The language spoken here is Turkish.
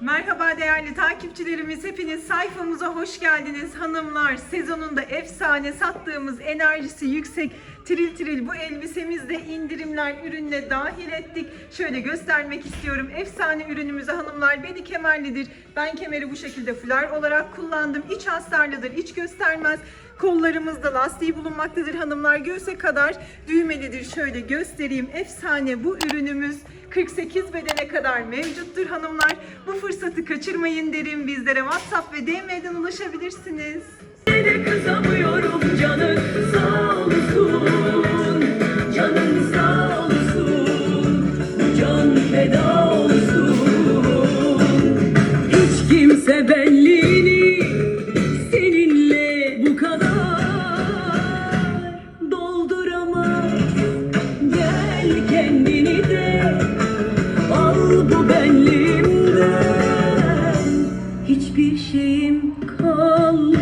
Merhaba değerli takipçilerimiz. Hepiniz sayfamıza hoş geldiniz. Hanımlar sezonunda efsane sattığımız enerjisi yüksek tril tril bu elbisemizde indirimler ürününe dahil ettik. Şöyle göstermek istiyorum. Efsane ürünümüzü hanımlar beni kemerlidir. Ben kemeri bu şekilde fular olarak kullandım. İç astarlıdır, iç göstermez. Kollarımızda lastiği bulunmaktadır hanımlar. Göğse kadar düğmelidir. Şöyle göstereyim. Efsane bu ürünümüz 48 bedene kadar mevcuttur hanımlar. Bu fırsatı kaçırmayın derim. Bizlere WhatsApp ve DM'den ulaşabilirsiniz. belliğini şeyim kalmadı